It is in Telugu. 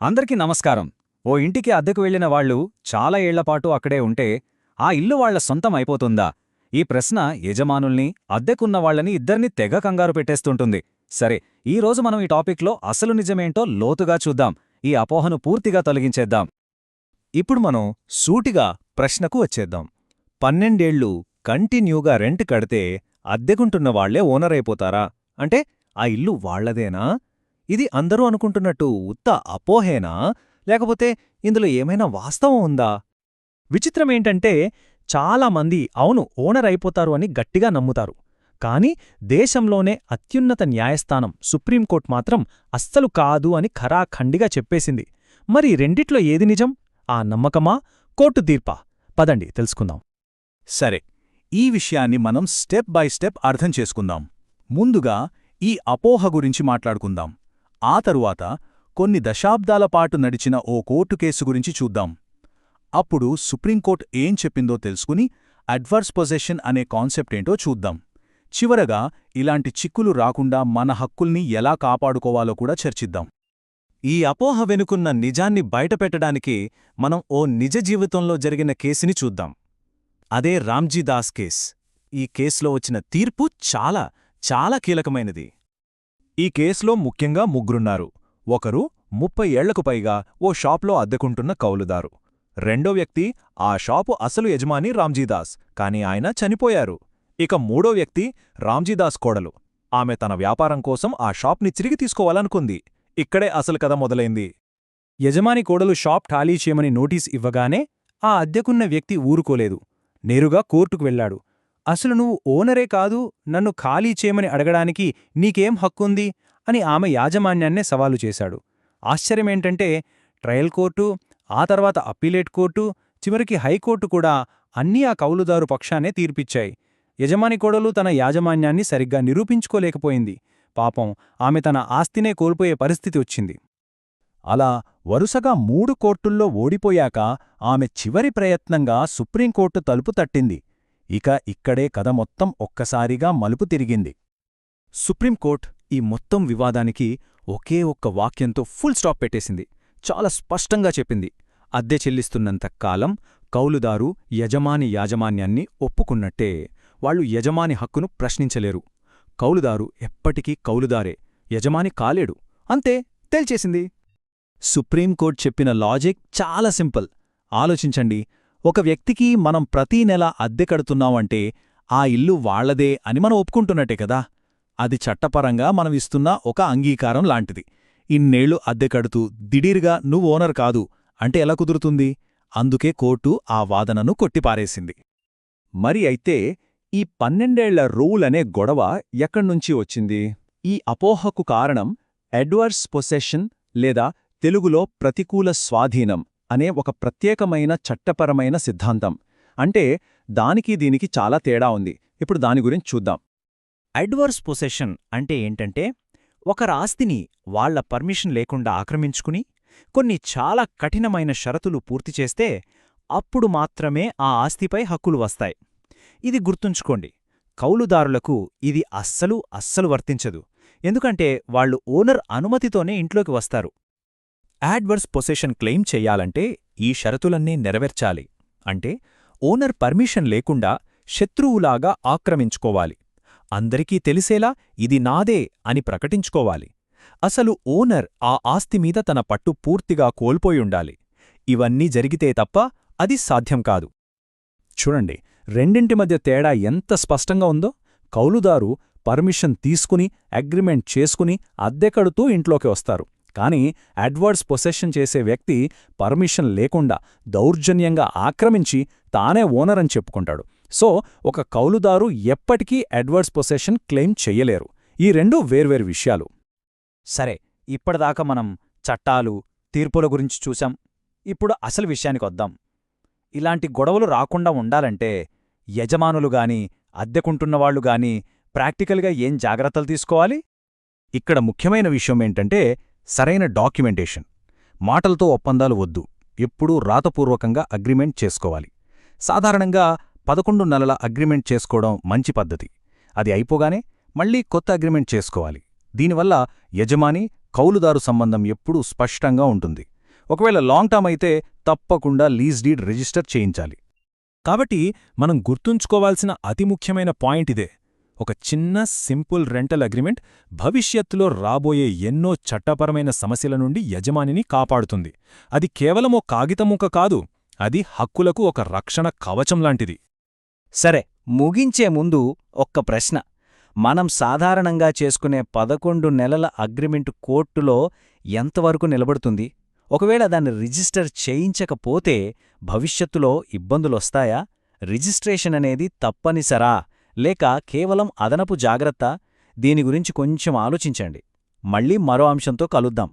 అందరికీ నమస్కారం. ఓ ఇంటికి అద్దెకు వెళ్ళిన వాళ్ళు చాలా ఏళ్ళపాటు అక్కడే ఉంటే ఆ ఇల్లు వాళ్ళ సొంతం అయిపోతుందా? ఈ ప్రశ్న యజమానుల్ని అద్దెకున్న వాళ్ళని ఇద్దరిని తెగ కంగారు పెట్టేస్తుంటుంది. సరే ఈరోజు మనం ఈ టాపిక్లో అసలు నిజమేంటో లోతుగా చూద్దాం. ఈ అపోహను పూర్తిగా తొలగించేద్దాం. ఇప్పుడు మనం సూటిగా ప్రశ్నకు వచ్చేద్దాం. పన్నెండేళ్ళు కంటిన్యూగా రెంట్ కడితే అద్దెకుంటున్న వాళ్ళే ఓనర్ అయిపోతారా? అంటే ఆ ఇల్లు వాళ్ళదేనా ఇది అందరూ అనుకుంటున్నట్టు ఉత్త అపోహేనా? లేకపోతే ఇందులో ఏమైనా వాస్తవం ఉందా? విచిత్రమేంటంటే చాలామంది అవును ఓనర్ అయిపోతారు అని గట్టిగా నమ్ముతారు. కాని దేశంలోనే అత్యున్నత న్యాయస్థానం సుప్రీంకోర్టు మాత్రం అస్సలు కాదు అని ఖరాఖండిగా చెప్పేసింది. మరి రెండిట్లో ఏది నిజం? ఆ నమ్మకమా? కోర్టు తీర్పా? పదండి తెలుసుకుందాం. సరే ఈ విషయాన్ని మనం స్టెప్ బై స్టెప్ అర్థం చేసుకుందాం. ముందుగా ఈ అపోహ గురించి మాట్లాడుకుందాం. ఆ తరువాత కొన్ని దశాబ్దాల పాటు నడిచిన ఓ కోర్టు కేసు గురించి చూద్దాం. అప్పుడు సుప్రీంకోర్టు ఏం చెప్పిందో తెలుసుకుని అడ్వర్స్ పొజెషన్ అనే కాన్సెప్ట్ ఏంటో చూద్దాం. చివరగా ఇలాంటి చిక్కులు రాకుండా మన హక్కుల్ని ఎలా కాపాడుకోవాలో కూడా చర్చిద్దాం. ఈ అపోహ వెనుకున్న నిజాన్ని బయటపెట్టడానికి మనం ఓ నిజ జీవితంలో జరిగిన కేసుని చూద్దాం. అదే రామ్జీదాస్ కేస్. ఈ కేసులో వచ్చిన తీర్పు చాలా చాలా కీలకమైనది. ఈ కేసులో ముఖ్యంగా ముగ్గురున్నారు. ఒకరు ముప్పై ఏళ్ళకు పైగా ఓ షాప్లో అద్దెకుంటున్న కౌలుదారు. రెండో వ్యక్తి ఆ షాపు అసలు యజమాని రామ్జీదాస్ కాని ఆయన చనిపోయారు. ఇక మూడో వ్యక్తి రామ్జీదాస్ కోడలు. ఆమె తన వ్యాపారం కోసం ఆ షాప్ని తిరిగి తీసుకోవాలనుకుంది. ఇక్కడే అసలు కథ మొదలైంది. యజమాని కోడలు షాప్ ఖాళీ చేయమని నోటీస్ ఇవ్వగానే ఆ అద్దెకున్న వ్యక్తి ఊరుకోలేదు. నేరుగా కోర్టుకు వెళ్ళాడు అసలు నువ్వు ఓనరే కాదు నన్ను ఖాళీ చేయమని అడగడానికి నీకేం హక్కుంది? అని ఆమె యాజమాన్యాన్నే సవాలు చేశాడు. ఆశ్చర్యమేంటంటే ట్రయల్ కోర్టు ఆ తర్వాత అప్పీలేట్ కోర్టు చివరికి హైకోర్టు కూడా అన్నీ ఆ కౌలుదారు పక్షానే తీర్పిచ్చాయి. యజమాని కోడలు తన యాజమాన్యాన్ని సరిగ్గా నిరూపించుకోలేకపోయింది. పాపం ఆమె తన ఆస్తినే కోల్పోయే పరిస్థితి వచ్చింది. అలా వరుసగా మూడు కోర్టుల్లో ఓడిపోయాక ఆమె చివరి ప్రయత్నంగా సుప్రీంకోర్టు తలుపు తట్టింది. ఇక ఇక్కడే కథ మొత్తం ఒక్కసారిగా మలుపు తిరిగింది. సుప్రీంకోర్టు ఈ మొత్తం వివాదానికి ఒకే ఒక్క వాక్యంతో ఫుల్ స్టాప్ పెట్టేసింది. చాలా స్పష్టంగా చెప్పింది. అద్దె చెల్లిస్తున్నంత కాలం కౌలుదారు యజమాని యాజమాన్యాన్ని ఒప్పుకున్నట్టే వాళ్ళు యజమాని హక్కును ప్రశ్నించలేరు. కౌలుదారు ఎప్పటికీ కౌలుదారే యజమాని కాలేడు. అంతే తేల్చేసింది. సుప్రీంకోర్టు చెప్పిన లాజిక్ చాలా సింపుల్. ఆలోచించండి ఒక వ్యక్తికి మనం ప్రతీ నెల అద్దె కడుతున్నామంటే ఆ ఇల్లు వాళ్ళదే అని మనం ఒప్పుకుంటున్నట్టే కదా. అది చట్టపరంగా మనం ఇస్తున్న ఒక అంగీకారం లాంటిది. ఇన్నేళ్ళు అద్దె కడుతూ దిడీరుగా నువ్వు ఓనర్ కాదు అంటే ఎలా కుదురుతుంది? అందుకే కోర్టు ఆ వాదనను కొట్టిపారేసింది. మరి అయితే ఈ పన్నెండేళ్ళ రూల్ అనే గొడవ ఎక్కడ్నుంచి వచ్చింది? ఈ అపోహకు కారణం ఎడ్వర్స్ పొసెషన్ లేదా తెలుగులో ప్రతికూల స్వాధీనం అనే ఒక ప్రత్యేకమైన చట్టపరమైన సిద్ధాంతం. అంటే దానికి దీనికి చాలా తేడా ఉంది. ఇప్పుడు దాని గురించి చూద్దాం. అడ్వర్స్ పొసెషన్ అంటే ఏంటంటే ఒకరి ఆస్తిని వాళ్ళ పర్మిషన్ లేకుండా ఆక్రమించుకుని కొన్ని చాలా కఠినమైన షరతులు పూర్తి చేస్తే అప్పుడు మాత్రమే ఆ ఆస్తిపై హక్కులు వస్తాయి. ఇది గుర్తుంచుకోండి. కౌలుదారులకు ఇది అస్సలు అస్సలు వర్తించదు. ఎందుకంటే వాళ్ళు ఓనర్ అనుమతితోనే ఇంట్లోకి వస్తారు. యాడ్వర్స్ పొసెషన్ క్లెయిమ్ చెయ్యాలంటే ఈ షరతులన్నీ నెరవేర్చాలి. అంటే ఓనర్ పర్మిషన్ లేకుండా శత్రువులాగా ఆక్రమించుకోవాలి. అందరికీ తెలిసేలా ఇది నాదే అని ప్రకటించుకోవాలి. అసలు ఓనర్ ఆ ఆస్తిమీద తన పట్టు పూర్తిగా కోల్పోయుండాలి ఇవన్నీ జరిగితే తప్ప అది సాధ్యం కాదు. చూడండి రెండింటి మధ్య తేడా ఎంత స్పష్టంగా ఉందో. కౌలుదారు పర్మిషన్ తీసుకుని అగ్రిమెంట్ చేసుకుని అద్దెకడుతూ ఇంట్లోకి వస్తారు. కానీ అడ్వర్డ్స్ పొసెషన్ చేసే వ్యక్తి పర్మిషన్ లేకుండా దౌర్జన్యంగా ఆక్రమించి తానే ఓనర్ అని చెప్పుకుంటాడు. సో ఒక కౌలుదారు ఎప్పటికీ అడ్వర్డ్స్ పొసెషన్ క్లెయిమ్ చెయ్యలేరు ఈ రెండూ వేర్వేరు విషయాలు. సరే ఇప్పటిదాకా మనం చట్టాలు తీర్పుల గురించి చూశాం. ఇప్పుడు అసలు విషయానికి వద్దాం. ఇలాంటి గొడవలు రాకుండా ఉండాలంటే యజమానులు గాని అద్దెకుంటున్నవాళ్ళు గాని ప్రాక్టికల్గా ఏం జాగ్రత్తలు తీసుకోవాలి? ఇక్కడ ముఖ్యమైన విషయమేంటంటే సరైన డాక్యుమెంటేషన్. మాటలతో ఒప్పందాలు వద్దు. ఎప్పుడూ రాతపూర్వకంగా అగ్రిమెంట్ చేసుకోవాలి. సాధారణంగా పదకొండు నెలల అగ్రిమెంట్ చేసుకోవడం మంచి పద్ధతి. అది అయిపోగానే మళ్ళీ కొత్త అగ్రిమెంట్ చేసుకోవాలి. దీనివల్ల యజమాని కౌలుదారు సంబంధం ఎప్పుడూ స్పష్టంగా ఉంటుంది. ఒకవేళ లాంగ్ టర్మ్ అయితే తప్పకుండా లీజ్ డీడ్ రిజిస్టర్ చేయించాలి. కాబట్టి మనం గుర్తుంచుకోవాల్సిన అతి ముఖ్యమైన పాయింట్ ఇదే. ఒక చిన్న సింపుల్ రెంటల్ అగ్రిమెంట్ భవిష్యత్తులో రాబోయే ఎన్నో చట్టపరమైన సమస్యల నుండి యజమానిని కాపాడుతుంది. అది కేవలమో కాగితముక కాదు అది హక్కులకు ఒక రక్షణ కవచం లాంటిది. సరే ముగించే ముందు ఒక్క ప్రశ్న. మనం సాధారణంగా చేసుకునే పదకొండు నెలల అగ్రిమెంటు కోర్టులో ఎంతవరకు నిలబడుతుంది? ఒకవేళ దాన్ని రిజిస్టర్ చేయించకపోతే భవిష్యత్తులో ఇబ్బందులొస్తాయా? రిజిస్ట్రేషన్ అనేది తప్పనిసరా? లేక కేవలం అదనపు జాగ్రత్త? దీని గురించి కొంచెం ఆలోచించండి. మళ్ళీ మరో అంశంతో కలుద్దాం.